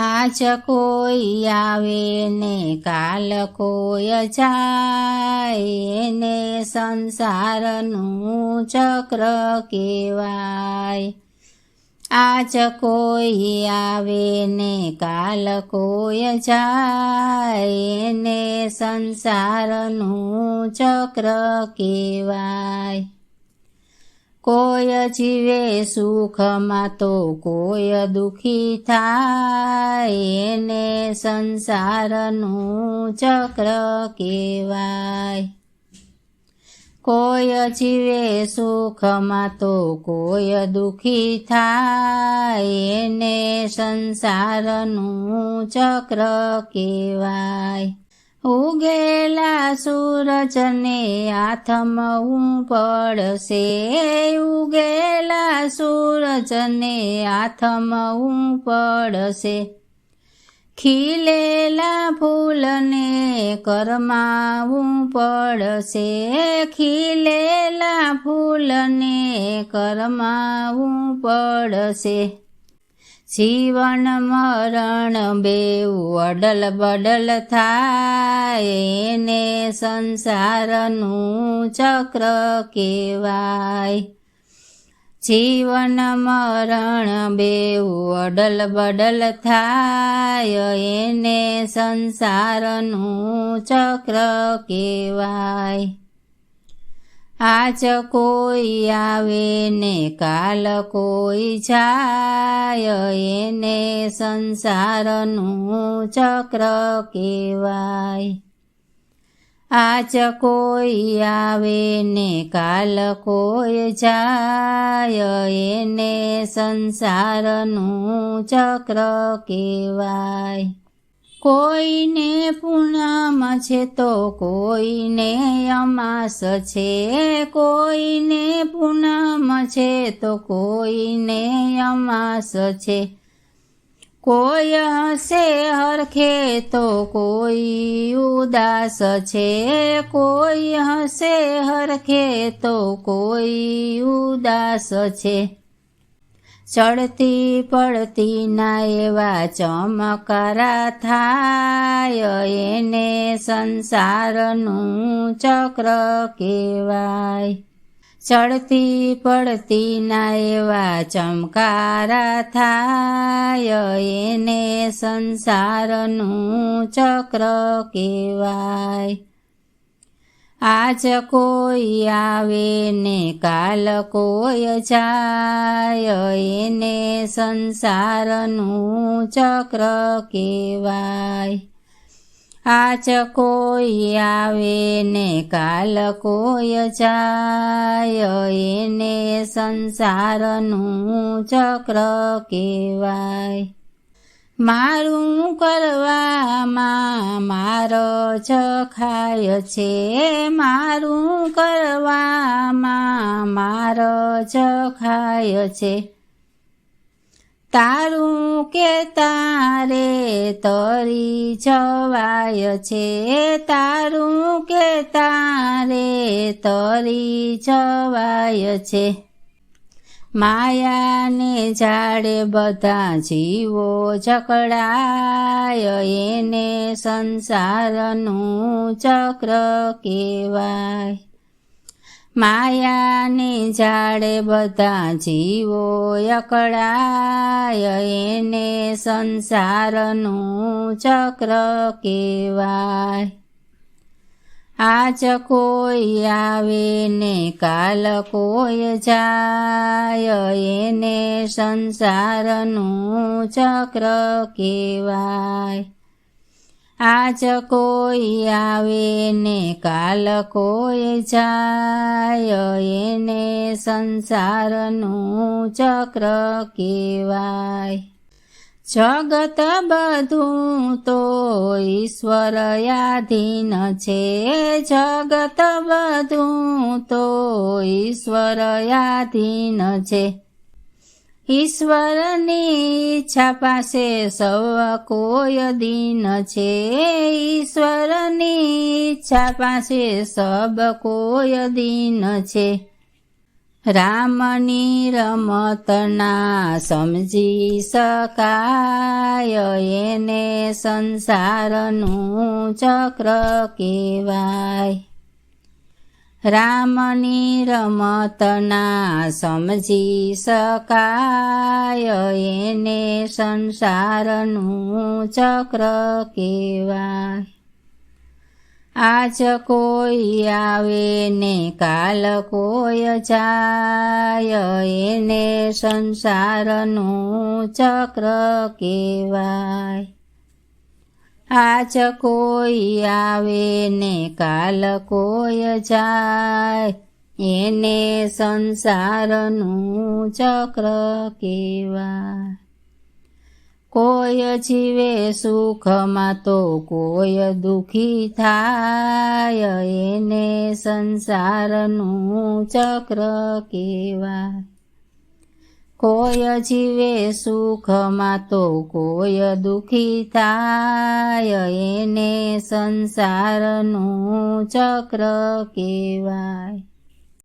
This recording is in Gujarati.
આજ કોઈ આવે ને કાલ કોઈ જાય ને સંસારનું ચક્ર કહેવાય. આજ કોઈ આવે ને કાલ કોઈ જાય ને સંસારનું ચક્ર કહેવાય. કોઈ જીવે સુખમાં તો કોઈ દુખી થાય. એને સંસારનું ચક્ર કહેવાય. કોઈ જીવે સુખમાં તો કોઈ દુખી થાય. એને સંસારનું ચક્ર કહેવાય. ઉગેલા સૂરજને આથમવું પડશે ઉગેલા સૂરજને આથમવું પડશે ખીલેલા ફૂલને કરમાવું પડશે ખીલેલા ફૂલને કરમાવું પડશે જીવન મરણ બેવું અડલ બડલ થાય. એને સંસારનું ચક્ર કહેવાય. જીવન મરણ બેવું અડલ બડલ થાય. એને સંસારનું ચક્ર કહેવાય. આજ કોઈ આવે ને કાલ કોઈ જાય, એને સંસારનું ચક્ર કહેવાય. આજ કોઈ આવે ને કાલ કોઈ જાય, એને સંસારનું ચક્ર કહેવાય. કોઈને પૂનમ છે તો કોઈને અમાસ છે. કોઈને પૂનમ છે તો કોઈને અમાસ છે. કોઈ હસે હરખે તો કોઈ ઉદાસ છે. કોઈ હસે હરખે તો કોઈ ઉદાસ છે. ચડતી પડતી ના એવા ચમકારા થાય, એને સંસારનું ચક્ર કહેવાય. ચડતી પડતી ના એવા ચમકારા થાય, એને સંસારનું ચક્ર કહેવાય. આજ કોઈ આવે ને કાલ કોઈ જાય, એને સંસારનું ચક્ર કહેવાય. આજ કોઈ આવે ને કાલ કોઈ જાય, એને સંસારનું ચક્ર કહેવાય. મારું કરવામાં મારો જ ખાય છે મારું કરવામાં મારો જ ખાય છે તારું કે તારે તરી જવાય છે તારું કે તારે તરી જવાય છે માયાને જાડે બધા જીવો જકડાય, એને સંસારનું ચક્ર કહેવાય. માયાને જાડે બધા જીવો અકળાય, એને સંસારનું ચક્ર કહેવાય. આજ કોઈ આવે ને કાલ કોઈ જાય, એને સંસારનું ચક્ર કહેવાય. આજ કોઈ આવે ને કાલ કોઈ જાય, એને સંસારનું ચક્ર કહેવાય. જગત બધું તો ઈશ્વરયાધીન છે. જગત બધું તો ઈશ્વરયાધીન છે. ઈશ્વરની ઈચ્છા પાસે સૌ કોઈ દિન છે. ઈશ્વરની ઈચ્છા પાસે સબ કોઈ દિન છે. રામની રમતના સમજી શકાય, એને સંસારનું ચક્ર કહેવાય. રામની રમતના સમજી શકાય, એને સંસારનું ચક્ર કહેવાય. આજ કોઈ આવે ને કાલ કોઈ જાય, એને સંસારનું ચક્ર કહેવાય. આજ કોઈ આવે ને કાલ કોઈ જાય, એને સંસારનું ચક્ર કહેવાય. કોઈ જીવે સુખમાં તો કોઈ દુખી થાય. એને સંસારનું ચક્ર કહેવાય. કોઈ જીવે સુખમાં તો કોઈ દુખી થાય. એને સંસારનું ચક્ર કહેવાય.